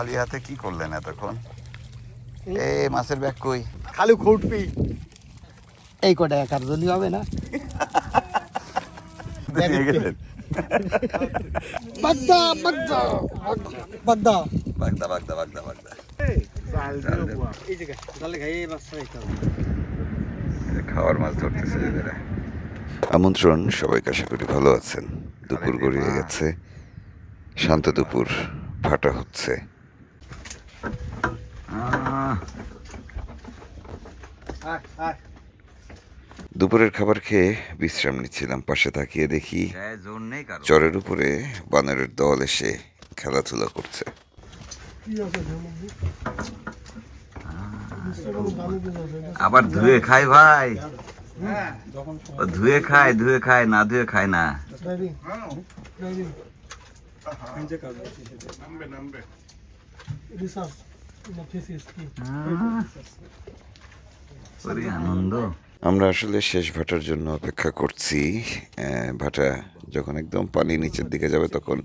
খালি হাতে কি করলেন এতক্ষণ? এ মাছের ব্যাগ কই? খালি খুঁটবি। এই কটা একার জন্য হবে না? বাগদা বাগদা বাগদা। বাগদা খাওয়ার মাছ ধরতেছে আমন্ত্রণ সবাইকে আশা করি ভালো আছেন। দুপুর গড়িয়ে গেছে। শান্ত দুপুর ফাটা হচ্ছে। দুপুরের খাবার খেয়ে বিশ্রাম নিচ্ছিলাম পাশে তাকিয়ে দেখি চরের উপরে বানরের দল এসে খেলাধুলা করছে। আবার ধুয়ে খায় ভাই। ধুয়ে খায় ধুয়ে খায় না ধুয়ে খায় না। আনন্দ আমরা আসলে শেষ ভাটার জন্য অপেক্ষা করছি। ভাটা যখন একদম পানি নিচের দিকে যাবে তখন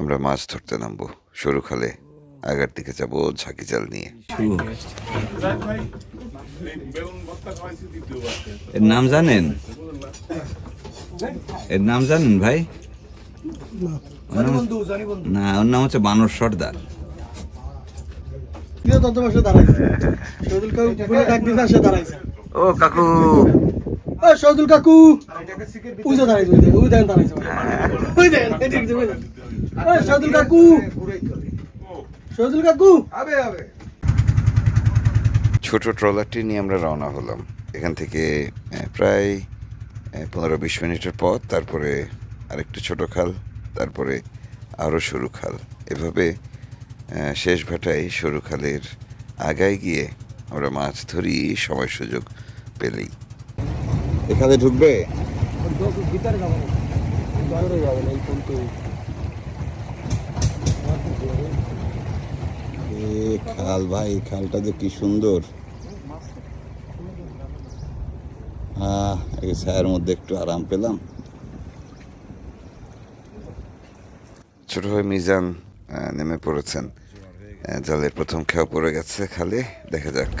আমরা মাছ ধরতে নামবো। সরু খালে আগার দিকে যাব ঝাঁকি জাল নিয়ে। এর নাম জানেন? এর নাম জানেন ভাই? না ওর নাম হচ্ছে বানর সর্দার। তুইও তত বসে দাঁড়াইছে। শহীদুল কাকু বলে ডাক দিতে আসে দাঁড়াইছে। ও কাকু। ও শহীদুল কাকু। ওই যে দাঁড়াইছে ওই দেখেন, দাঁড়াইছে। ওই দেখেন এই দেখছে, ওই দেখেন। ও শহীদুল কাকু। শহীদুল কাকু। ছোট ট্রলারটি নিয়ে আমরা রওনা হলাম। এখান থেকে প্রায় পনেরো বিশ মিনিটের পথ তারপরে আরেকটু ছোট খাল তারপরে আরও সরু খাল। এভাবে শেষ ভাটায় সরু খালের আগায় গিয়ে আমরা মাছ ধরি সময় সুযোগ পেলেই। এখানে ঢুকবে? খাল ভাই খালটা যে কি সুন্দর। আহ ছায়ার মধ্যে একটু আরাম পেলাম। ছোট ভাই মিজান নেমে পড়েছেন। জালের প্রথম খেয়া পড়ে গেছে খালি দেখা যাক।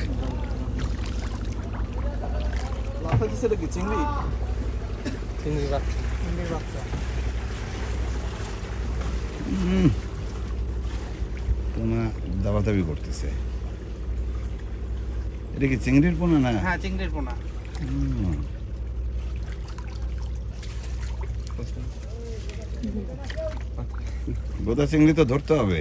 পোনা দাবাদাবি করতেছে। এটা কি চিংড়ির পোনা না? হ্যাঁ চিংড়ির পোনা। গোদা চিংড়ি তো ধরতে হবে।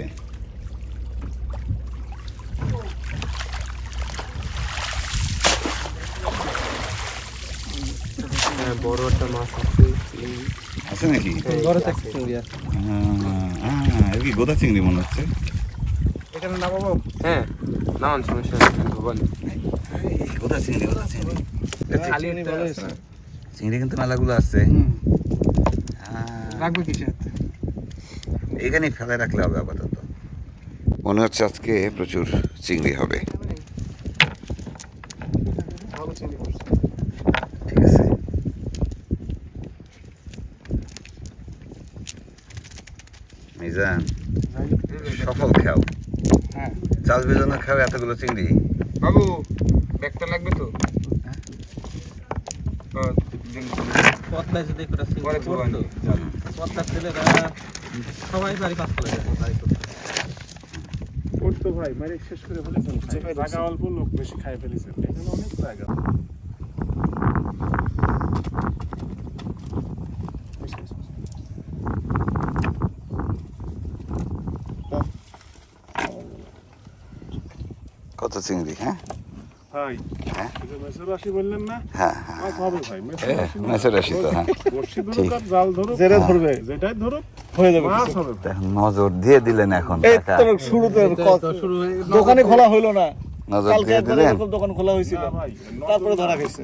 বড় একটা মাছ আছে আছে নাকি? বড় একটা চিংড়ি আছে। আহ, কি গোদা চিংড়ি মনে হচ্ছে? এখানে নামাবো? হ্যাঁ নামান সমস্যা বলি। এই, গোদা চিংড়ি গোদা চিংড়ি। খালি বলে চিংড়ি কিন্তু মেলাগুলো আছে। রাখবে কিসে এখানে ফেলে রাখলে হবে আপাতত। মনে হচ্ছে আজকে প্রচুর চিংড়ি হবে ভালো চিংড়ি পড়ছে ঠিক আছে মিজান সফল খাও হ্যাঁ চাল বেজন্য খাও এতগুলো চিংড়ি। বাবু ব্যাগটা লাগবে তো? পদ্মা যদি করে পদ্মা ছেলেরা সবাই বাড়ি পাস করে করতো ভাই মানে শেষ করে ফেলেছেন জায়গা অল্প লোক বেশি খাই ফেলেছেন এখানে অনেক জায়গা কত চিংড়ি হ্যাঁ ভাই হ্যাঁ? এই যে মেসের রাশি বললেন না হ্যাঁ হ্যাঁ মাছ হবে ভাই মেসের হ্যাঁ, রাশি না। মেসের রাশি তো, হ্যাঁ। বড়শি ধরুক ঠিক। আর জাল ধরুক যেটা হ্যাঁ। ধরবে যেটাই ধরুক হয়ে যাবে মাছ হবে। ভাই। নজর দিয়ে দিলেন এখন শুরুতে দোকানে খোলা হইল না। নজর দিয়ে দিলেন? দোকান খোলা হয়েছিল। তারপরে ধরা গেছে।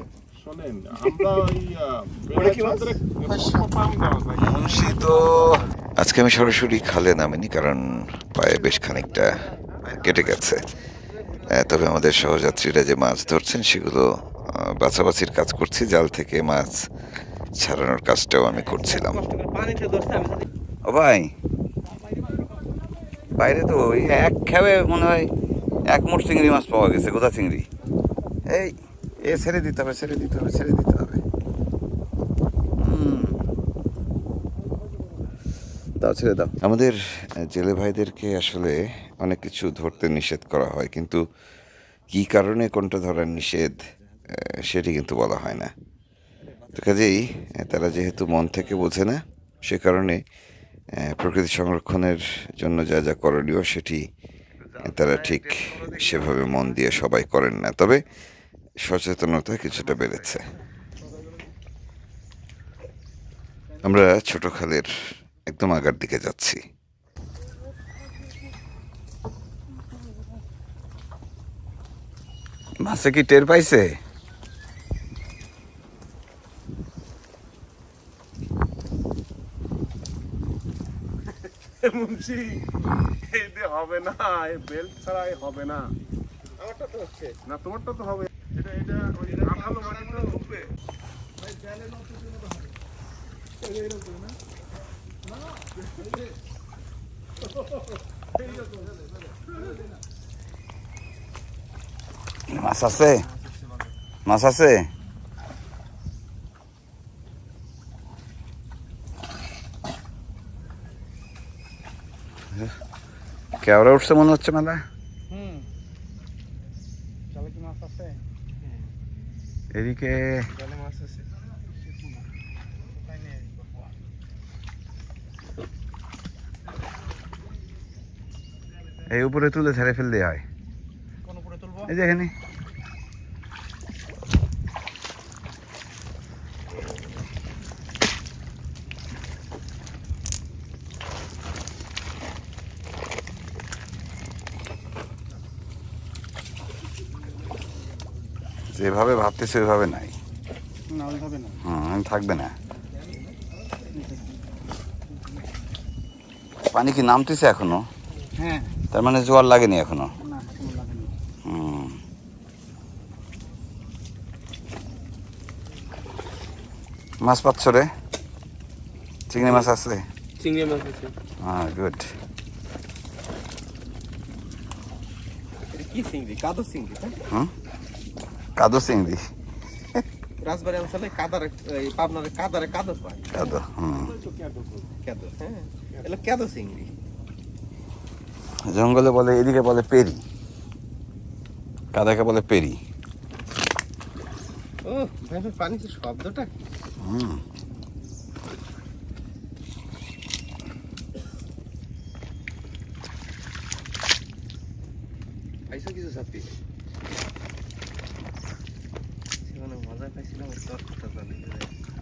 আজকে আমি সরাসরি খালে নামিনি কারণ পায়ে বেশ খানিকটা কেটে গেছে। তবে আমাদের সহযাত্রীরা যে মাছ ধরছেন সেগুলো বাছাবাছির কাজ করছি। জাল থেকে মাছ ছাড়ানোর কাজটাও আমি করছিলাম। ও ভাই, বাইরে তো ওই এক খেয়ে মনে হয় এক মোট চিংড়ি মাছ পাওয়া গেছে। গোদা চিংড়ি? এই এ ছেড়ে দিতে হবে, ছেড়ে দিতে হবে, ছেড়ে দিতে হবে। দাও, ছেড়ে দাও। আমাদের জেলে ভাইদেরকে আসলে অনেক কিছু ধরতে নিষেধ করা হয়, কিন্তু কি কারণে কোনটা ধরার নিষেধ সেটি কিন্তু বলা হয় না। তো কাজেই তারা যেহেতু মন থেকে বোঝে না, সে কারণে প্রকৃতি সংরক্ষণের জন্য যা যা করণীয় সেটি তারা ঠিক সেভাবে মন দিয়ে সবাই করেন না। তবে সচেতনতা কিছুটা বেড়েছে। আমরা ছোট খালের একদম আগার দিকে যাচ্ছি। মাছে কি টের পাইছে? মুন্সি এই হবে না এই বেল্ট ছাড়া হবে না। না তোমারটা তো হবে। এটা এটা ওই আঠালো মাটিটা ঢুকবে মাছ আছে মাছ আছে কেওড়া উঠছে মনে হচ্ছে মেলা এদিকে জালে মাছ আছে এই উপরে তুলে ছেড়ে ফেল দেওয়া হয় এই যে এখানে। যেভাবে ভাবতেছে ওইভাবে নাই। হুম থাকবে না। পানি কি নামতেছে এখনও? হ্যাঁ। তার মানে জোয়ার লাগেনি এখনও। মাছ পাচ্ছ রে? চিংড়ি মাছ আছে? চিংড়ি মাছ আছে। হ্যাঁ গুড কি চিংড়ি? কাদো চিংড়ি হুম? কাদো চিংড়ি। রাজবাড়ি অঞ্চলে কাদার পাবনারে কাদারে কাদো পায়। কাদো হুম। কেদো হ্যাঁ। এগুলো কেদো চিংড়ি। জঙ্গলে বলে এদিকে বলে পেরি। কাদাকে বলে পেরি। ও শব্দটা হুম। পাইছো কিছু চাপি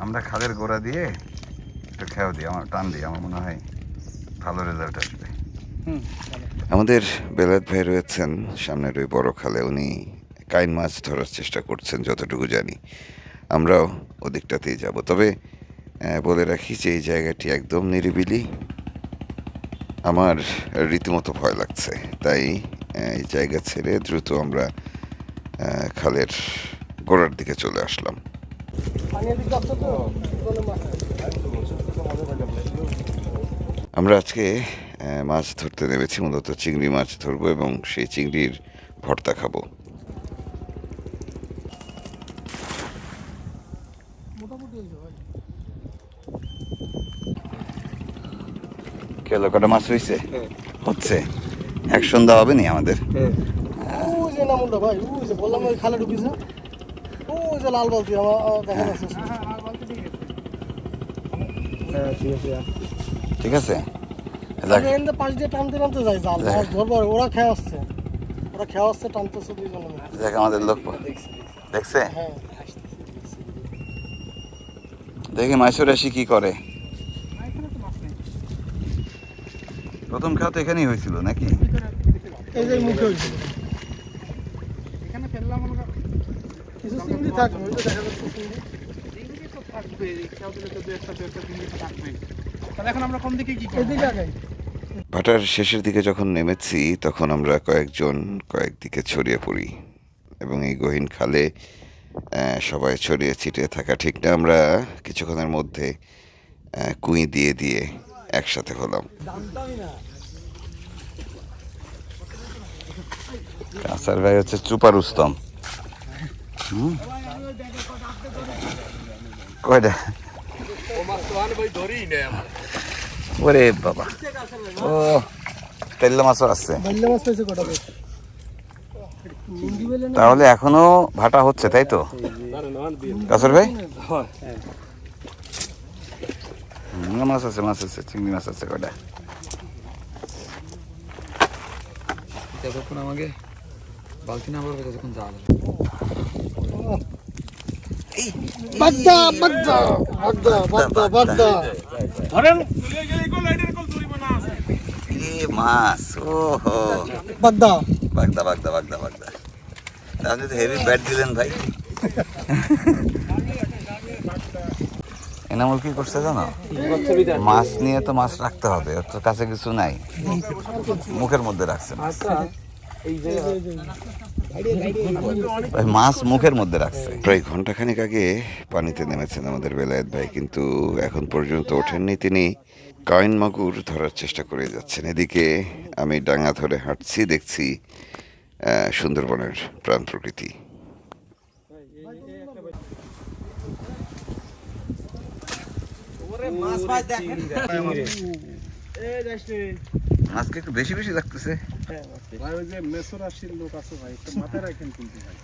আমরা খালের গোড়া দিয়ে একটু খেয়াও দিই আমার টান দিই আমার মনে হয় ভালো রেজাল্ট আসবে। আমাদের বেলাত ভাই রয়েছেন, সামনের ওই বড় খালে। উনি কাইন মাছ ধরার চেষ্টা করছেন, যতটুকু জানি। আমরাও ওদিকটাতেই যাব। তবে বলে রাখি যে এই জায়গাটি একদম নিরিবিলি। আমার রীতিমতো ভয় লাগছে। তাই এই জায়গা ছেড়ে দ্রুত আমরা খালের গোড়ার দিকে চলে আসলাম। আমরা আজকে মাছ ধরতে নেমেছি মূলত চিংড়ি মাছ ধরবো এবং সেই চিংড়ির ভর্তা খাব। কেলো কটা মাছ হয়েছে? হচ্ছে। এক সন্ধ্যা হবে নি আমাদের ওই যে নামুনটা ভাই ওই যে বললাম ওই খালে ঢুকিছে ওই যে লাল বালতি আমার আমার দেখা যাচ্ছে। হ্যাঁ ঠিক আছে। ঠিক আছে। যাক, এখানে পাশ দিয়ে টানতে টানতে যায় জাল। মাছ ধরবো ওরা খেয়ে আসছে ওরা খেয়ে আসছে টানতেছে দুইজনে মিলে। আমাদের লোক দেখছে হ্যাঁ দেখি মাইসুর আসি কি করে। প্রথম খাওয়া তো এখানেই হয়েছিল নাকি? এই যে মুখে হয়েছিল। এখানে ফেললাম কিছু চিংড়ি থাকবে ওই যে দেখা যাচ্ছে চিংড়ি। চিংড়ি থাকবে খেয়াল দিলে তো দু একটা দু একটা থাকবে তাহলে এখন আমরা কোন দিকে কি করব? এদিকে ভাটার শেষের দিকে যখন নেমেছি তখন আমরা কয়েকজন কয়েকদিকে ছড়িয়ে পড়ি এবং এই গহীন খালে সবাই ছড়িয়ে ছিটিয়ে থাকা। ঠিক না আমরা কিছুক্ষণের মধ্যে কুঁই দিয়ে দিয়ে একসাথে হলাম। কাসার ভাই হচ্ছে চুপার উস্তম? কয়টা? ওরে বাবা। ও তেল্লা মাছও আছে। কটা তাহলে এখনও ভাটা হচ্ছে তাই তো? কাসর ভাই? মাছ আছে মাছ আছে চিংড়ি মাছ আছে যতক্ষণ আমাকে বালতি না পড়বে ততক্ষণ যাওয়া যাবে বাগদা বাগদা বাগদা বাগদা বাগদা। ধরেন। চলে গেলে কল লাইটের কল ধরিব না এ মাছ ও হো বাগদা। বাগদা বাগদা বাগদা বাগদা। তাহলে তো হেভি ব্যাট দিলেন ভাই। এনামুল কি করছে জানো? মাছ নিয়ে তো মাছ রাখতে হবে ওর তো কাছে কিছু নাই। মুখের মধ্যে রাখছে মাছ। মুখের মধ্যে রাখছে। প্রায় ঘন্টাখানেক আগে পানিতে নেমেছেন আমাদের বেলায়েত ভাই কিন্তু এখন পর্যন্ত ওঠেননি তিনি। কয়েন মাগুর ধরার চেষ্টা করে যাচ্ছেন। এদিকে আমি ডাঙা ধরে হাঁটছি দেখছি সুন্দরবনের প্রাণ প্রকৃতি। মাছকে একটু বেশি বেশি লাগতেছে। ভাই ওই যে মেসর আসির লোক আছে ভাই একটু মাথায় রাখেন কিন্তু ভাই।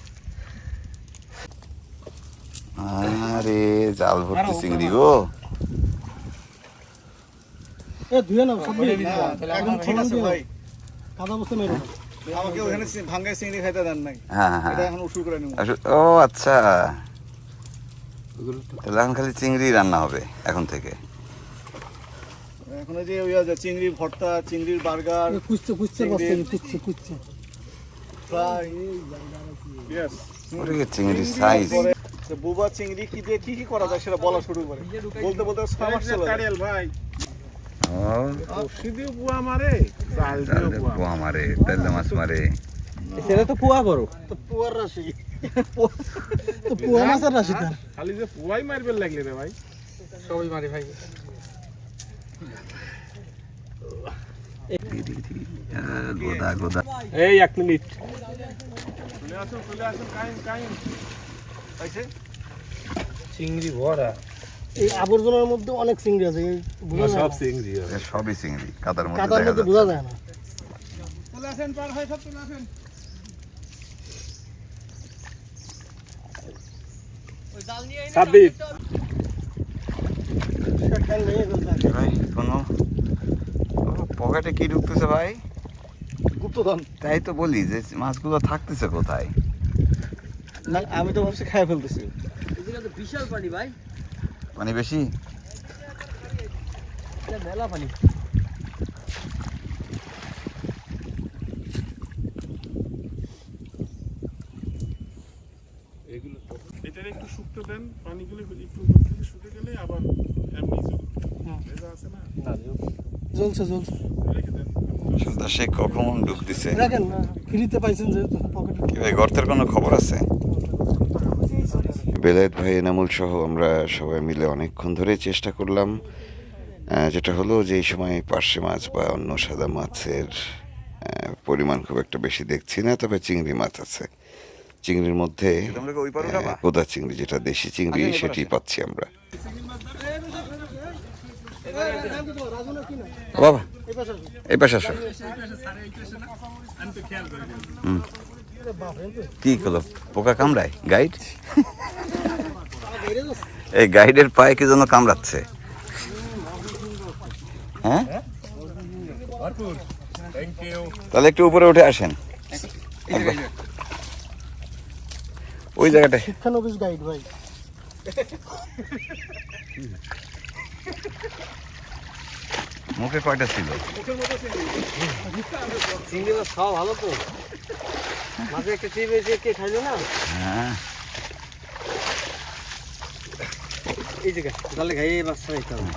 আরে জাল ভর্তি চিংড়ি গো। এ ধুয়ে নাও সব এখন ঠিক আছে ভাই। কাদা বসতে মেরো আমাকে ওখানে ভাঙ্গায় চিংড়ি খাইতে দেন নাই। হ্যাঁ হ্যাঁ। এটা এখন উসুর করে নিব। ও আচ্ছা। তাহলে এখন খালি চিংড়ি রান্না হবে এখন থেকে। এখন ওই যে ওই যে চিংড়ি ভর্তা চিংড়ির বার্গার কুচছে কুচছে বসতে কুচছে কুচছে ফ্রাই। ইয়েস চিংড়ি সাইজ বুবা চিংড়ি কি দিয়ে কি কি করা যায় সেটা বলা শুরু করে। বলতে বলতে মাস চলে। কারিয়াল ভাই। ও বুয়া মারে। দিয়ে বুয়া তেলে মাছ মারে। সেটা তো পোয়া বড়। তো পুয়ার রাশি। তো পুয়া মাছের রাশি তার। খালি যে পুয়াই মারবে লাগলে রে ভাই। সবাই মারে ভাই। গোদা গোদা। এই এক মিনিট। চলে আসুন চলে আসুন কাইন কাইন পাইছে? চিংড়ি ভরা। এই আবর্জনার মধ্যে অনেক চিংড়ি আছে না। চিংড়ি সবই চিংড়ি কাদার মধ্যে কাদার মধ্যে বোঝা যায় না। চলে আসেন পার হয় সব আসেন। কোনো পকেটে কি ঢুকতেছে ভাই? গুপ্তধন। তাই তো বলি যে মাছগুলো থাকতেছে কোথায়? না আমি তো ভাবছি খাই ফেলতেছি। বিশাল পানি ভাই পানি বেশি? এটা মেলা পানি এগুলো তো একটু শুকতে দেন পানিগুলো একটু শুকে গেলে আবার এমনি ভেজা আছে না? জ্বলছে জ্বলছে রেখে দেন শেখ কখন ডুব দিছে রাখেন ফ্রিতে পাইছেন যেহেতু কি ভাই গর্তের কোনো খবর আছে বেলায়েত ভাই এনামুল সহ আমরা সবাই মিলে অনেকক্ষণ ধরে চেষ্টা করলাম যেটা হলো যে এই সময় পার্শে মাছ বা অন্য সাদা মাছের পরিমাণ খুব একটা বেশি দেখছি না তবে চিংড়ি মাছ আছে চিংড়ির মধ্যে কোদা চিংড়ি যেটা দেশি চিংড়ি সেটি পাচ্ছি আমরা বাবা, এই পাশে আসো। কি হলো পোকা কামড়ায়? গাইড? এই গাইডের পায়ে কি যেন কামড়াচ্ছে? হ্যাঁ? তাহলে একটু উপরে উঠে আসেন। ওই জায়গাটায়। শিক্ষানবিশ গাইড ভাই। মুখে কয়টা ছিল? চিংড়ি মাছ খাওয়া ভালো তো। মাঝে একটা কে খাইলো না? হ্যাঁ। এই জায়গা তাহলে খাইতে হবে।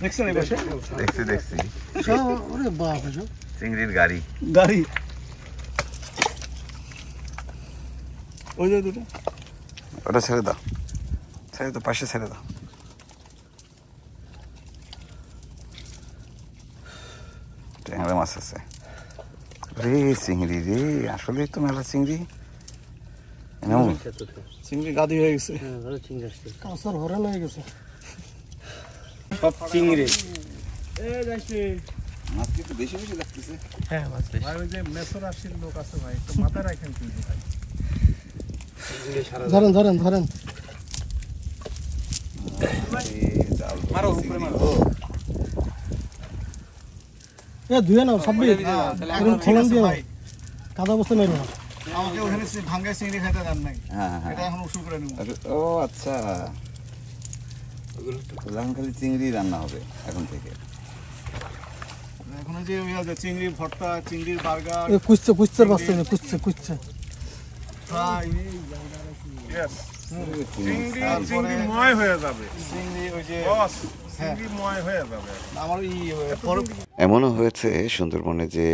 দেখছি চিংড়ির গাড়ি। গাড়ি। ওই যে দুটো। ওটা ছেড়ে দাও। ছেড়ে দাও পাশে ছেড়ে দাও। মাছ আছে। রে চিংড়ি রে আসলেই তো মেলা চিংড়ি। চিংড়ি গাদি হয়ে গেছে। হ্যাঁ ভালো চিংড়ি আসছে। কাঁচার হয়ে গেছে। সব চিংড়ি। মাছ কি বেশি বেশি লাগতেছে। হ্যাঁ মাছ বেশি। ভাই ওই যে মেসর লোক আছে ভাই একটু মাথায় রাখেন কিন্তু ভাই। চিংড়ি ধরেন ধরেন ধরেন। মারো উপরে মারো। এ ধুয়ে নাও খোলন দিয়ে। নাও। কাদা বস্তা মেরো না আমাকে ওখানে সে ভাঙ্গা চিংড়ি খাইতে দেন নাই। হ্যাঁ হ্যাঁ। এটা এখন উসুল করে নেব। ও আচ্ছা। খালি চিংড়ি রান্না হবে এখন থেকে। এখন ওই যে ওই চিংড়ি ভর্তা চিংড়ির বার্গার এ কুচছে কুচছে বাস্তা কুচছে কুচছে ফ্রাই Yes, চিংড়ি তারপরে- চিংড়িময় হয়ে যাবে। চিংড়ি ওই যে হয়ে এমনও হয়েছে সুন্দরবনে যে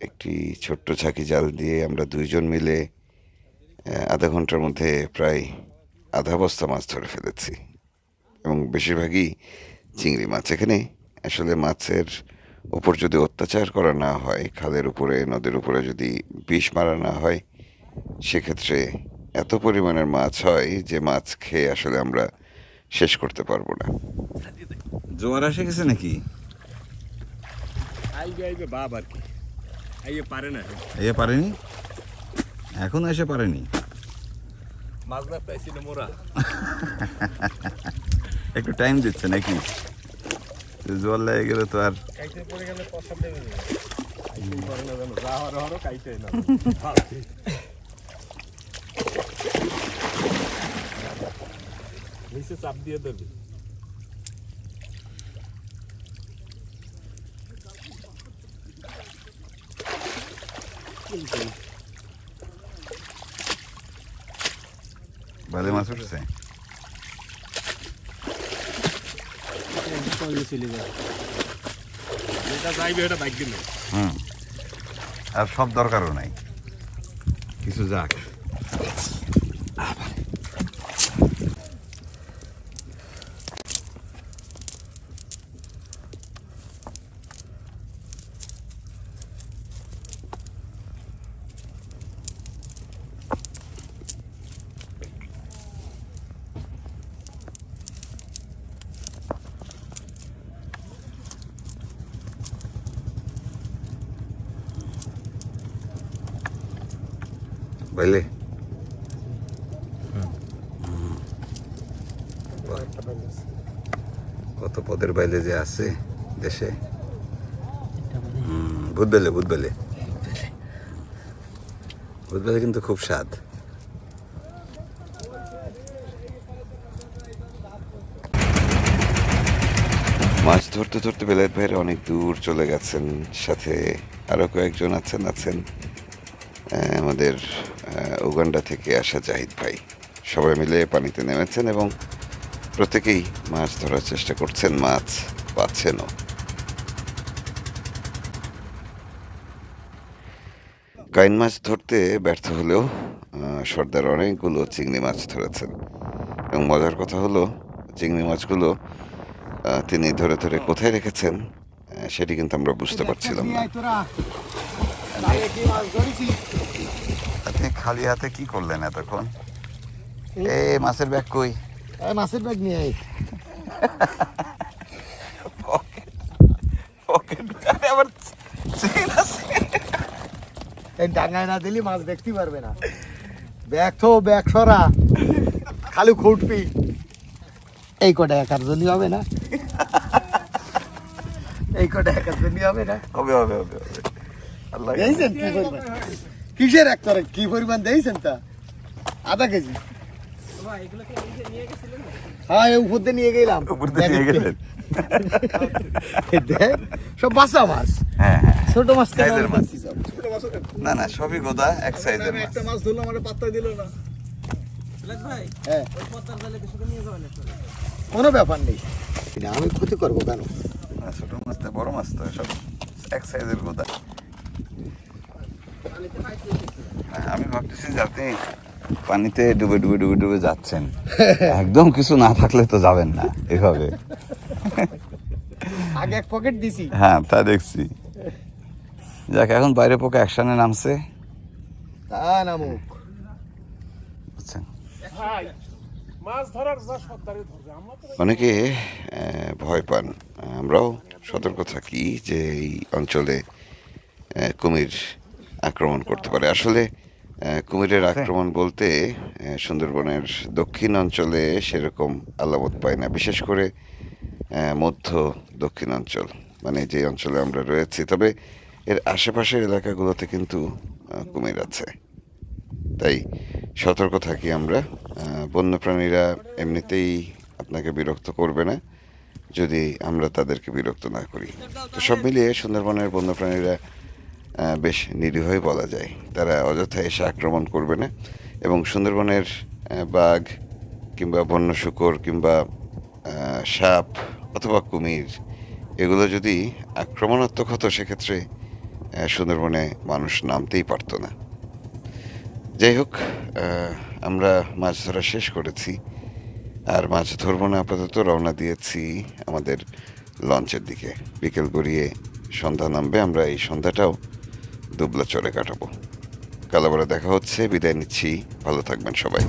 একটি ছোট্ট ঝাঁকি জাল দিয়ে আমরা দুইজন মিলে আধা ঘণ্টার মধ্যে প্রায় আধা বস্তা মাছ ধরে ফেলেছি। এবং বেশিরভাগই চিংড়ি মাছ। এখানে আসলে মাছের উপর যদি অত্যাচার করা না হয় খালের উপরে নদীর উপরে যদি বিষ মারা না হয় সেক্ষেত্রে এত পরিমাণের মাছ হয় যে মাছ খেয়ে আসলে আমরা শেষ করতে পারব না। জোয়ার এসে গেছে নাকি? আইবে আইবে বাপ আর কি। পারে না এ পারেনি? এখন এসে পারেনি? মোরা। একটু টাইম দিচ্ছে নাকি? জোয়ার লেগে গেলে তো আর কাইতে পড়ে গেলে পছন্দ দেবে কাইতে পারে না জানো যা হওয়ার হওয়ারও কাইতে না নিচে চাপ দিয়ে ধরবি ভালো মাছ উঠছে? চলে যায় যেটা এটা বাইক দিলে হুম। আর সব দরকারও নাই। কিছু যাক। বুঝলে কত পদের বাইলে যে আছে দেশে? বুধবেলে বুধবেলে বুধবেলে কিন্তু খুব স্বাদ। মাছ ধরতে ধরতে বেলায়েত ভাইরা অনেক দূর চলে গেছেন সাথে আরও কয়েকজন আছেন আছেন। আমাদের উগান্ডা থেকে আসা জাহিদ ভাই। সবাই মিলে পানিতে নেমেছেন এবং প্রত্যেকেই মাছ ধরার চেষ্টা করছেন মাছ পাচ্ছেনও। কাইন মাছ ধরতে ব্যর্থ হলেও সর্দার অনেকগুলো চিংড়ি মাছ ধরেছেন। এবং মজার কথা হলো চিংড়ি মাছগুলো তিনি ধরে ধরে কোথায় রেখেছেন সেটি কিন্তু আমরা বুঝতে পারছিলাম না তোরা আগে কি মাছ ধরেছি আপনি খালি হাতে কি করলেন এতক্ষণ? এ মাছের ব্যাগ কই? মাছের ব্যাগ নিয়ে আয়। আবার এই ডাঙায় না দিলি মাছ দেখতে পারবে না। ব্যাগ তো ব্যাগ সরা। খালি খুঁটবি। এই কটা একার জন্য হবে না? এই কটা একার জন্য হবে না? হবে হবে হবে আল্লাহ কিসের এক তরে কি পরিমাণ দেখছেন তা? আধা কেজি? হ্যাঁ উপর দিয়ে নিয়ে গেলাম। উপর নিয়ে গেলেন। সব বাসা মাছ। হ্যাঁ হ্যাঁ। ছোট মাছ সাইজের মাছ। সব? না না সবই গোদা এক সাইজের আমি মাছ একটা মাছ। ধরলাম পাত্তা দিল না। হ্যাঁ। কোনো ব্যাপার নেই। আমি ক্ষতি করব কেন? ছোট মাছ তো বড় মাছ তো সব এক সাইজের গোদা। আমি ভাবতেছি যাতে পানিতে ডুবে ডুবে ডুবে ডুবে যাচ্ছেন। একদম কিছু না থাকলে তো যাবেন না এভাবে। আগে এক পকেট দিছি। হ্যাঁ তা দেখছি। যাক এখন বাইরে পোকা অ্যাকশনে নামছে। তা নামুক। বুঝছেন আমরা তো অনেকে ভয় পান। আমরাও সতর্ক থাকি যে এই অঞ্চলে কুমির আক্রমণ করতে পারে। আসলে কুমিরের আক্রমণ বলতে সুন্দরবনের দক্ষিণ অঞ্চলে সেরকম আলামত পায় না। বিশেষ করে মধ্য দক্ষিণ অঞ্চল মানে যে অঞ্চলে আমরা রয়েছি। তবে এর আশেপাশের এলাকাগুলোতে কিন্তু কুমির আছে। তাই সতর্ক থাকি আমরা। বন্যপ্রাণীরা এমনিতেই আপনাকে বিরক্ত করবে না যদি আমরা তাদেরকে বিরক্ত না করি। তো সব মিলিয়ে সুন্দরবনের বন্যপ্রাণীরা বেশ নিরীহই বলা যায়। তারা অযথা এসে আক্রমণ করবে না এবং সুন্দরবনের বাঘ কিংবা বন্য শুকর কিংবা সাপ অথবা কুমির, এগুলো যদি আক্রমণাত্মক হতো সেক্ষেত্রে সুন্দরবনে মানুষ নামতেই পারতো না। যাই হোক আমরা মাছ ধরা শেষ করেছি। আর মাছ ধরবো না, আপাতত রওনা দিয়েছি আমাদের লঞ্চের দিকে। বিকেল গড়িয়ে সন্ধ্যা নামবে, আমরা এই সন্ধ্যাটাও দুবলা চরে কাটাবো। আবার দেখা হচ্ছে বিদায় নিচ্ছি। ভালো থাকবেন সবাই।